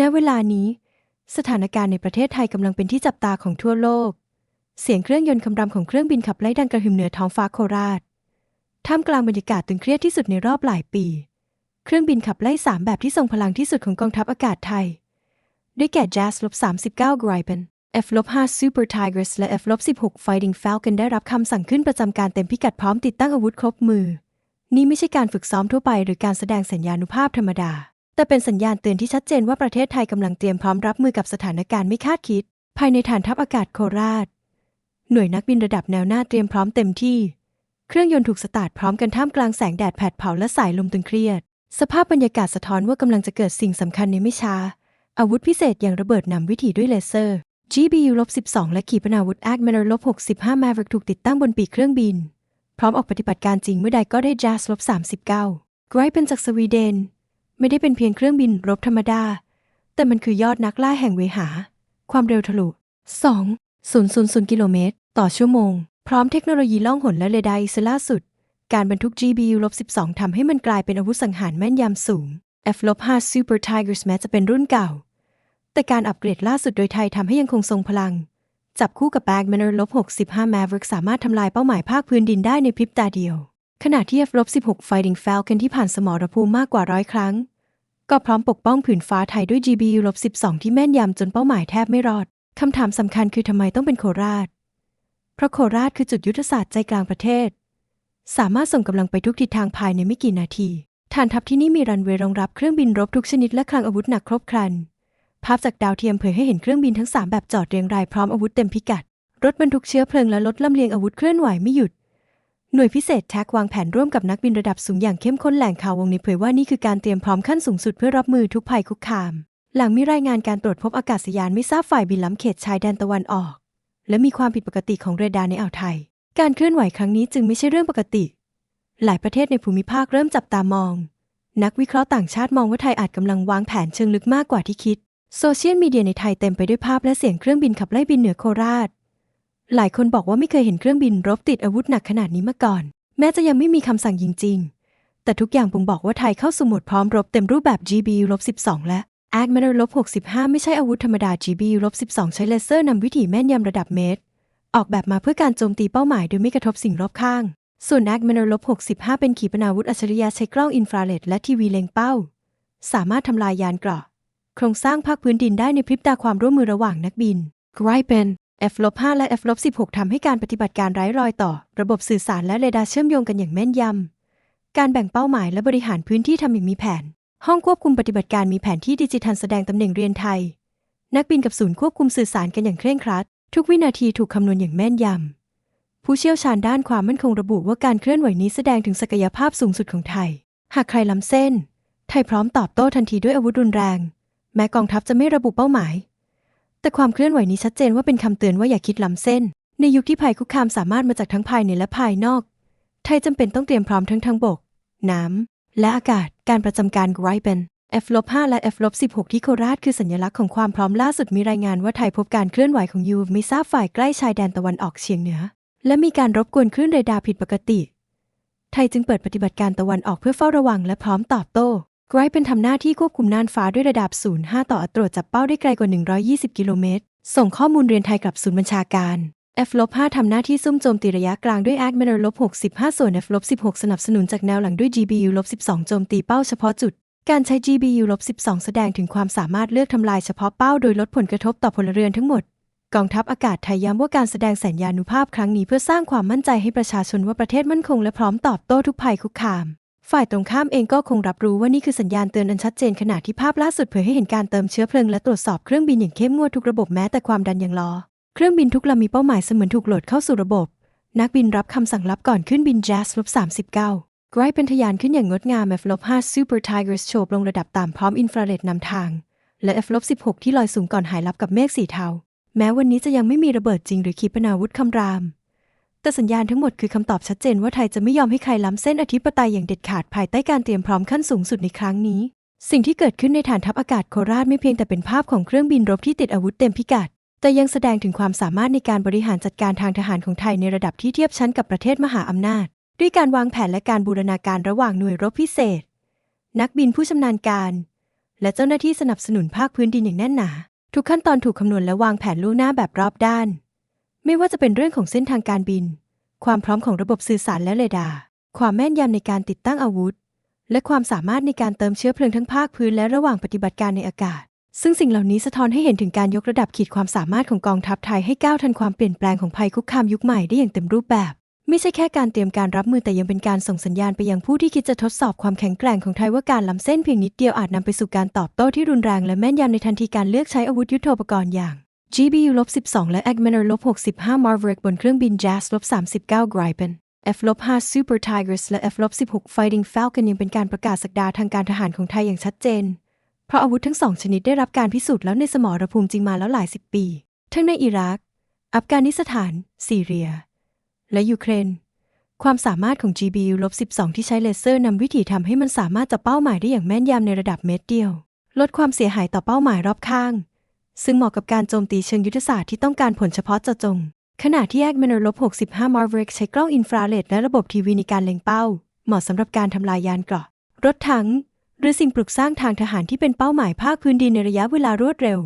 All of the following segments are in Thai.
ณเวลานี้ สถานการณ์ในประเทศไทยกำลังเป็นที่จับตาของทั่วโลก เสียงเครื่องยนต์คำรามของเครื่องบินขับไล่ดังกระหึ่มเหนือท้องฟ้าโคราช ท่ามกลางบรรยากาศตึงเครียดที่สุดในรอบหลายปี เครื่องบินขับไล่สามแบบที่ทรงพลังที่สุดของกองทัพอากาศไทย ได้แก่ JAS 39 Gripen F 5 Super Tigris และ F 16 Fighting Falcon ได้รับคำสั่งขึ้นประจำการเต็มพิกัดพร้อมติดตั้งอาวุธครบมือ นี่ไม่ใช่การฝึกซ้อมทั่วไปหรือการแสดงสัญญานุภาพธรรมดา แต่เป็นสัญญาณเตือนที่ชัดเจนว่าประเทศไทยกำลังเตรียมพร้อมรับมือกับสถานการณ์ไม่คาดคิด ภายในฐานทัพอากาศโคราช หน่วยนักบินระดับแนวหน้าเตรียมพร้อมเต็มที่ เครื่องยนต์ถูกสตาร์ทพร้อมกันท่ามกลางแสงแดดแผดเผาและสายลมตึงเครียด สภาพบรรยากาศสะท้อนว่ากำลังจะเกิดสิ่งสำคัญในไม่ช้า อาวุธพิเศษอย่างระเบิดนำวิถีด้วยเลเซอร์ GBU-12 และขีปนาวุธ AGMER -65 Maverick ถูกติดตั้งบนปีกเครื่องบิน พร้อมออกปฏิบัติการจริงเมื่อใดก็ได้ JAS-39 ไกรเป็นจากสวีเดน ไม่ได้เป็นเพียงเครื่องบินรบธรรมดา แต่มันคือยอดนักล่าแห่งเวหา ความเร็วทะลุ 2.000 กิโลเมตร ต่อชั่วโมง พร้อมเทคโนโลยีล่องหนและเรดาร์อิสล่าสุด การบรรทุก GBU-12 ทำให้มันกลายเป็นอาวุธสังหารแม่นยำสูง F-5 Super Tigers แม้จะเป็นรุ่นเก่า แต่การอัปเกรดล่าสุดโดยไทยทำให้ยังคงทรงพลัง จับคู่กับ Bagmaner 65 Maverick สามารถทำลายเป้าหมายภาคพื้นดินได้ในพริบตาเดียวขณะที่ F-16 Fighting Falcon ที่ผ่านสมรภูมิมากกว่าร้อยครั้ง ก็พร้อมปกป้องผืนฟ้าไทยด้วย GBU-12 ที่แม่นยำจนเป้าหมายแทบไม่รอด คำถามสำคัญคือทำไมต้องเป็นโคราช เพราะโคราชคือจุดยุทธศาสตร์ใจกลางประเทศ สามารถส่งกำลังไปทุกทิศทางภายในไม่กี่นาทีฐานทัพที่นี่มีรันเวย์รองรับเครื่องบินรบทุกชนิดและคลังอาวุธหนักครบครัน ภาพจากดาวเทียมเผยให้เห็นเครื่องบินทั้ง 3 แบบจอดเรียงรายพร้อมอาวุธเต็มพิกัด รถบรรทุกเชื้อเพลิงและรถลำเลียงอาวุธเคลื่อนไหวไม่หยุด หน่วยพิเศษแท็กวางแผนร่วมกับนักบินระดับสูงอย่างเข้มข้นแหล่งข่าววงในเผยว่านี่คือการเตรียมพร้อมขั้นสูงสุดเพื่อรับมือทุกภัยคุกคาม หลังมีรายงานการตรวจพบอากาศยานไม่ทราบฝ่ายบินล้ำเขตชายแดนตะวันออก และมีความผิดปกติของเรดาร์ในอ่าวไทย การเคลื่อนไหวครั้งนี้จึงไม่ใช่เรื่องปกติ หลายประเทศในภูมิภาคเริ่มจับตามอง นักวิเคราะห์ต่างชาติมองว่าไทยอาจกำลังวางแผนเชิงลึกมากกว่าที่คิดโซเชียลมีเดียในไทยเต็มไปด้วยภาพและเสียงเครื่องบินขับไล่บินเหนือโคราช หลายคนบอกว่าไม่เคยเห็นเครื่องบินรบติดอาวุธหนักขนาดนี้มาก่อน แม้จะยังไม่มีคำสั่งยิงจริง แต่ทุกอย่างบ่งบอกว่าไทยเข้าสู่โหมดพร้อมรบเต็มรูปแบบ GB-12 และ AGMER -65 ไม่ใช่อาวุธธรรมดา GB-12 ใช้เลเซอร์นำวิถีแม่นยำระดับเมตร ออกแบบมาเพื่อการโจมตีเป้าหมายโดยไม่กระทบสิ่งรอบข้าง ส่วน AGMER -65 เป็นขีปนาวุธอัจฉริยะใช้กล้องอินฟราเรดและทีวีเล็งเป้า สามารถทำลายยานเกราะ โครงสร้างภาคพื้นดินได้ในพริบตาความร่วมมือระหว่างนักบิน Gripen F-5 และ F-16 ทำให้การปฏิบัติการไร้รอยต่อ ระบบสื่อสารและเรดาร์เชื่อมโยงกันอย่างแม่นยำ การแบ่งเป้าหมายและบริหารพื้นที่ทำอย่างมีแผน ห้องควบคุมปฏิบัติการมีแผนที่ดิจิทัลแสดงตำแหน่งเรียนไทย นักบินกับศูนย์ควบคุมสื่อสารกันอย่างเคร่งครัด ทุกวินาทีถูกคำนวณอย่างแม่นยำ ผู้เชี่ยวชาญด้านความมั่นคงระบุว่าการเคลื่อนไหวนี้แสดงถึงศักยภาพสูงสุดของไทย หากใครล้ำเส้น ไทยพร้อมตอบโต้ทันทีด้วยอาวุธรุนแรง แม้กองทัพจะไม่ระบุเป้าหมาย แต่ความเคลื่อนไหวนี้ชัดเจนว่าเป็นคำเตือนว่าอย่าคิดล้ำเส้น ในยุคที่ภัยคุกคามสามารถมาจากทั้งภายในและภายนอก ไทยจำเป็นต้องเตรียมพร้อมทั้งทางบก น้ำ และอากาศ การประจำการ Gripen F-5 และ F-16 ที่โคราชคือสัญลักษณ์ของความพร้อมล่าสุดมีรายงานว่าไทยพบการเคลื่อนไหวของยูม่ทราฝ่ายใกล้ชายแดนตะวันออกเฉียงเหนือ และมีการรบกวนคลื่นเรดาร์ผิดปกติ ไทยจึงเปิดปฏิบัติการตะวันออกเพื่อเฝ้าระวังและพร้อมตอบโต้ ไกรเป็นทำหน้าที่ควบคุมน่านฟ้าด้วยระดับ 0.5 ต่ออัตราจับเป้าได้ไกลกว่า 120 กิโลเมตร ส่งข้อมูลเรียนไทยกลับศูนย์บัญชาการ F-5 ทำหน้าที่ซุ่มโจมตีระยะกลางด้วย AGMER -65 ส่วน F-16 สนับสนุนจากแนวหลังด้วย GBU-12 โจมตีเป้าเฉพาะจุด การใช้ GBU-12 แสดงถึงความสามารถเลือกทำลายเฉพาะเป้าโดยลดผลกระทบต่อพลเรือนทั้งหมด กองทัพอากาศไทยย้ำว่าการแสดงสัญญานุภาพครั้งนี้เพื่อสร้างความมั่นใจให้ประชาชนว่าประเทศมั่นคงและพร้อมตอบโต้ทุกภัยคุกคาม ฝ่ายตรงข้ามเองก็คงรับรู้ว่านี่คือสัญญาณเตือนอันชัดเจนขณะที่ภาพล่าสุดเผยให้เห็นการเติมเชื้อเพลิงและตรวจสอบเครื่องบินอย่างเข้มงวดทุกระบบแม้แต่ความดันยังล้อเครื่องบินทุกลำมีเป้าหมายเสมือนถูกโหลดเข้าสู่ระบบ นักบินรับคำสั่งลับก่อนขึ้นบิน JAS 39ไกรเป็นทยานขึ้นอย่างงดงาม F-5 Super Tigers โฉบลงระดับต่ำพร้อมอินฟราเรดนำทาง และ F-16 ที่ลอยสูงก่อนหายลับกับเมฆสีเทา แม้วันนี้จะยังไม่มีระเบิดจริงหรือขีปนาวุธคำราม แต่สัญญาณทั้งหมดคือคำตอบชัดเจนว่าไทยจะไม่ยอมให้ใครล้ำเส้นอธิปไตยอย่างเด็ดขาดภายใต้การเตรียมพร้อมขั้นสูงสุดในครั้งนี้ สิ่งที่เกิดขึ้นในฐานทัพอากาศโคราชไม่เพียงแต่เป็นภาพของเครื่องบินรบที่ติดอาวุธเต็มพิกัด แต่ยังแสดงถึงความสามารถในการบริหารจัดการทางทหารของไทยในระดับที่เทียบชั้นกับประเทศมหาอำนาจ ด้วยการวางแผนและการบูรณาการระหว่างหน่วยรบพิเศษ นักบินผู้ชำนาญการ และเจ้าหน้าที่สนับสนุนภาคพื้นดินอย่างแน่นหนา ทุกขั้นตอนถูกคำนวณและวางแผนล่วงหน้าแบบรอบด้าน ไม่ว่าจะเป็นเรื่องของเส้นทางการบิน ความพร้อมของระบบสื่อสารและเรดาร์ ความแม่นยำในการติดตั้งอาวุธ และความสามารถในการเติมเชื้อเพลิงทั้งภาคพื้นและระหว่างปฏิบัติการในอากาศ ซึ่งสิ่งเหล่านี้สะท้อนให้เห็นถึงการยกระดับขีดความสามารถของกองทัพไทยให้ก้าวทันความเปลี่ยนแปลงของภัยคุกคามยุคใหม่ได้อย่างเต็มรูปแบบ ไม่ใช่แค่การเตรียมการรับมือแต่ยังเป็นการส่งสัญญาณไปยังผู้ที่คิดจะทดสอบความแข็งแกร่งของไทยว่าการล้ำเส้นเพียงนิดเดียวอาจนำไปสู่การตอบโต้ที่รุนแรงและแม่นยำในทันทีการเลือกใช้อาวุธยุโทโธปกรณ์อย่าง GBU-12 และ Agmaner-65 Maverick บนเครื่องบิน Jazz-39 Gripen F-5 Super Tigers และ F-16 Fighting Falcon ยังเป็นการประกาศสักดาทางการทหารของไทยอย่างชัดเจน เพราะอาวุธทั้งสองชนิดได้รับการพิสูจน์แล้วในสมรภูมิจริงมาแล้วหลายสิบปี ทั้งในอิรัก อัฟกานิสถาน ซีเรีย และยูเครน ความสามารถของ GBU-12 ที่ใช้เลเซอร์นำวิถีทำให้มันสามารถจับเป้าหมายได้อย่างแม่นยำในระดับเม็ดเดียว ลดความเสียหายต่อเป้าหมายรอบข้าง ซึ่งเหมาะกับการโจมตีเชิงยุทธศาสตร์ที่ต้องการผลเฉพาะเจาะจง ขณะที่ Agmaner-65 Maverick ใช้กล้องอินฟราเรดและระบบทีวีในการเล็งเป้า เหมาะสำหรับการทำลายยานเกราะ รถถัง หรือสิ่งปลูกสร้างทางทหารที่เป็นเป้าหมายภาคพื้นดินในระยะเวลารวดเร็ว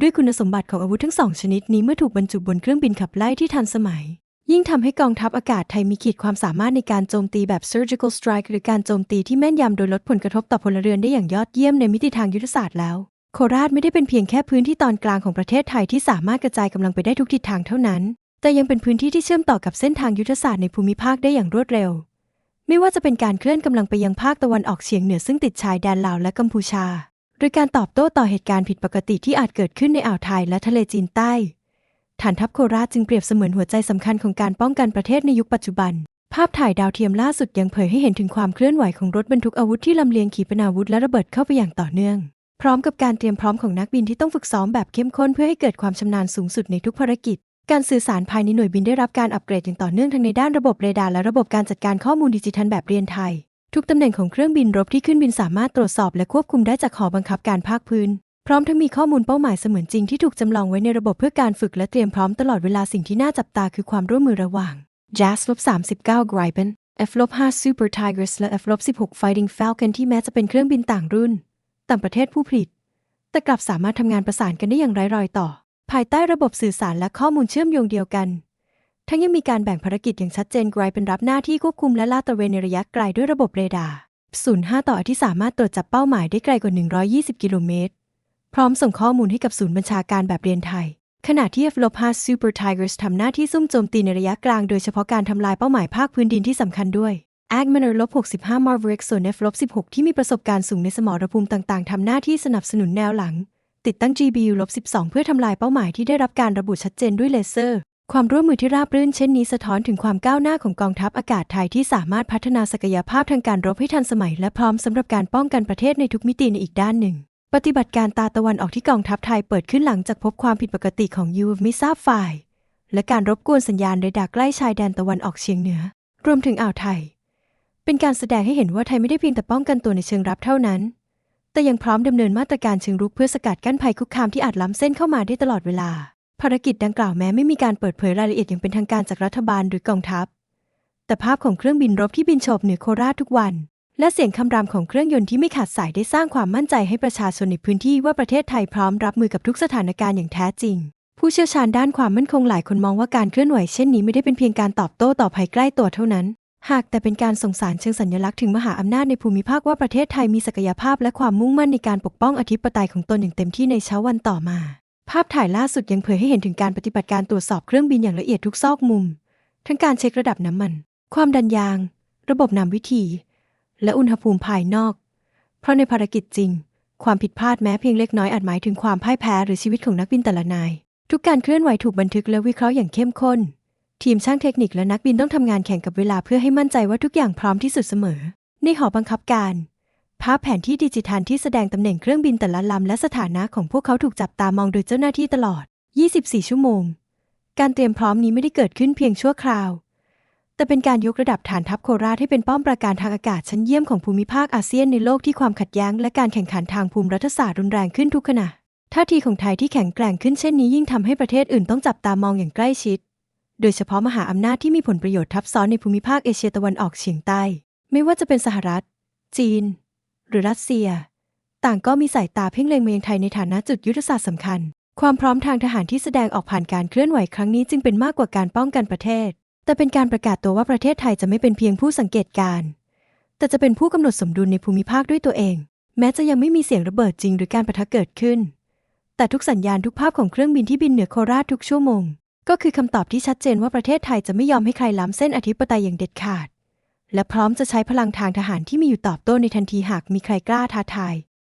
ด้วยคุณสมบัติของอาวุธทั้งสองชนิดนี้เมื่อถูกบรรจุบนเครื่องบินขับไล่ที่ทันสมัย ยิ่งทำให้กองทัพอากาศไทยมีขีดความสามารถในการโจมตีแบบ surgical strike หรือการโจมตีที่แม่นยำโดยลดผลกระทบต่อพลเรือนได้อย่างยอดเยี่ยมในมิติทางยุทธศาสตร์แล้ว โคราชไม่ได้เป็นเพียงแค่พื้นที่ตอนกลางของประเทศไทยที่สามารถกระจายกำลังไปได้ทุกทิศทางเท่านั้น แต่ยังเป็นพื้นที่ที่เชื่อมต่อกับเส้นทางยุทธศาสตร์ในภูมิภาคได้อย่างรวดเร็ว ไม่ว่าจะเป็นการเคลื่อนกำลังไปยังภาคตะวันออกเฉียงเหนือซึ่งติดชายแดนลาวและกัมพูชาหรือการตอบโต้ต่อเหตุการณ์ผิดปกติที่อาจเกิดขึ้นในอ่าวไทยและทะเลจีนใต้ ฐานทัพโคราชจึงเปรียบเสมือนหัวใจสำคัญของการป้องกันประเทศในยุคปัจจุบันภาพถ่ายดาวเทียมล่าสุดยังเผยให้เห็นถึงความเคลื่อนไหวของรถบรรทุกอาวุธที่ลำเลียงขีปนาวุธและระเบิดเข้าไปอย่างต่อเนื่อง พร้อมกับการเตรียมพร้อมของนักบินที่ต้องฝึกซ้อมแบบเข้มข้นเพื่อให้เกิดความชำนาญสูงสุดในทุกภารกิจ การสื่อสารภายในหน่วยบินได้รับการอัปเกรดอย่างต่อเนื่องทั้งในด้านระบบเรดาร์และระบบการจัดการข้อมูลดิจิทัลแบบเรียนไทย ทุกตำแหน่งของเครื่องบินรบที่ขึ้นบินสามารถตรวจสอบและควบคุมได้จากหอบังคับการภาคพื้น พร้อมทั้งมีข้อมูลเป้าหมายเสมือนจริงที่ถูกจำลองไว้ในระบบเพื่อการฝึกและเตรียมพร้อมตลอดเวลาสิ่งที่น่าจับตาคือความร่วมมือระหว่าง Jazz-39 Gripen F-5 Super Tigers และ F-16 Fighting Falcon ที่แม้จะเป็นเครื่องบินต่างรุ่น ต่างประเทศผู้ผลิต แต่กลับสามารถทำงานประสานกันได้อย่างไร้รอยต่อ ภายใต้ระบบสื่อสารและข้อมูลเชื่อมโยงเดียวกัน ทั้งยังมีการแบ่งภารกิจอย่างชัดเจนไกรเป็นรับหน้าที่ควบคุมและลาดตระเวนในระยะไกลด้วยระบบเรดาร์05 ต่อที่สามารถตรวจจับเป้าหมายได้ไกลกว่า 120 กิโลเมตร พร้อมส่งข้อมูลให้กับศูนย์บัญชาการแบบเรียนไทย ขณะที่ F-5 Super Tigers ทำหน้าที่ซุ่มโจมตีในระยะกลาง โดยเฉพาะการทำลายเป้าหมายภาคพื้นดินที่สำคัญด้วย Agmaner-65 Maverick ส่วน F-16 ที่มีประสบการณ์สูงในสมรภูมิต่างๆ ทำหน้าที่สนับสนุนแนวหลัง ติดตั้ง GBU ลบ12เพื่อทำลายเป้าหมายที่ได้รับการระบุชัดเจนด้วยเลเซอร์ ความร่วมมือที่ราบรื่นเช่นนี้สะท้อนถึงความก้าวหน้าของกองทัพอากาศไทยที่สามารถพัฒนาศักยภาพทางการรบให้ทันสมัย และพร้อมสำหรับการป้องกันประเทศในทุกมิติในอีกด้านหนึ่ง ปฏิบัติการตาตะวันออกที่กองทัพไทยเปิดขึ้นหลังจากพบความผิดปกติของ UAV ไม่ทราบฝ่าย และการรบกวนสัญญาณเรดาร์ใกล้ชายแดนตะวันออกเฉียงเหนือ รวมถึงอ่าวไทย เป็นการแสดงให้เห็นว่าไทยไม่ได้เพียงแต่ป้องกันตัวในเชิงรับเท่านั้น แต่ยังพร้อมดำเนินมาตรการเชิงรุกเพื่อสกัดกั้นภัยคุกคามที่อาจล้ำเส้นเข้ามาได้ตลอดเวลา ภารกิจดังกล่าวแม้ไม่มีการเปิดเผยรายละเอียดอย่างเป็นทางการจากรัฐบาลหรือกองทัพ แต่ภาพของเครื่องบินรบที่บินโฉบเหนือโคราชทุกวัน และเสียงคำรามของเครื่องยนต์ที่ไม่ขาดสายได้สร้างความมั่นใจให้ประชาชนในพื้นที่ว่าประเทศไทยพร้อมรับมือกับทุกสถานการณ์อย่างแท้จริงผู้เชี่ยวชาญด้านความมั่นคงหลายคนมองว่าการเคลื่อนไหวเช่นนี้ไม่ได้เป็นเพียงการตอบโต้ต่อภัยใกล้ตัวเท่านั้น หากแต่เป็นการส่งสารเชิงสัญลักษณ์ถึงมหาอำนาจในภูมิภาคว่าประเทศไทยมีศักยภาพและความมุ่งมั่นในการปกป้องอธิปไตยของตนอย่างเต็มที่ในเช้าวันต่อมา ภาพถ่ายล่าสุดยังเผยให้เห็นถึงการปฏิบัติการตรวจสอบเครื่องบินอย่างละเอียดทุกซอกมุม ทั้งการเช็คระดับน้ำมัน ความดันยาง ระบบนำวิธี และอุณหภูมิภายนอก เพราะในภารกิจจริง ความผิดพลาดแม้เพียงเล็กน้อยอาจหมายถึงความพ่ายแพ้หรือชีวิตของนักบินแต่ละนาย ทุกการเคลื่อนไหวถูกบันทึกและวิเคราะห์อย่างเข้มข้น ทีมช่างเทคนิคและนักบินต้องทำงานแข่งกับเวลาเพื่อให้มั่นใจว่าทุกอย่างพร้อมที่สุดเสมอ ในหอบังคับการ ภาพแผนที่ดิจิทัลที่แสดงตำแหน่งเครื่องบินแต่ละลำและสถานะของพวกเขาถูกจับตามองโดยเจ้าหน้าที่ตลอด 24 ชั่วโมง การเตรียมพร้อมนี้ไม่ได้เกิดขึ้นเพียงชั่วคราว แต่เป็นการยกระดับฐานทัพโคราชให้เป็นป้อมปราการทางอากาศชั้นเยี่ยมของภูมิภาคอาเซียนในโลกที่ความขัดแย้งและการแข่งขันทางภูมิรัฐศาสตร์รุนแรงขึ้นทุกขณะท่าทีของไทยที่แข็งแกร่งขึ้นเช่นนี้ยิ่งทำให้ประเทศอื่นต้องจับตามองอย่างใกล้ชิด โดยเฉพาะมหาอำนาจที่มีผลประโยชน์ทับซ้อนในภูมิภาคเอเชียตะวันออกเฉียงใต้ ไม่ว่าจะเป็นสหรัฐ จีน หรือรัสเซีย ต่างก็มีสายตาเพ่งเล็งมายังไทยในฐานะจุดยุทธศาสตร์สำคัญ ความพร้อมทางทหารที่แสดงออกผ่านการเคลื่อนไหวครั้งนี้จึงเป็นมากกว่าการป้องกันประเทศ แต่เป็นการประกาศตัวว่าประเทศไทยจะไม่เป็นเพียงผู้สังเกตการณ์แต่จะเป็นผู้กำหนดสมดุลในภูมิภาคด้วยตัวเอง แม้จะยังไม่มีเสียงระเบิดจริงหรือการประทะเกิดขึ้น แต่ทุกสัญญาณทุกภาพของเครื่องบินที่บินเหนือโคราชทุกชั่วโมง ก็คือคำตอบที่ชัดเจนว่าประเทศไทยจะไม่ยอมให้ใครล้ำเส้นอธิปไตยอย่างเด็ดขาด และพร้อมจะใช้พลังทางทหารที่มีอยู่ตอบโต้ในทันทีหากมีใครกล้าท้าทาย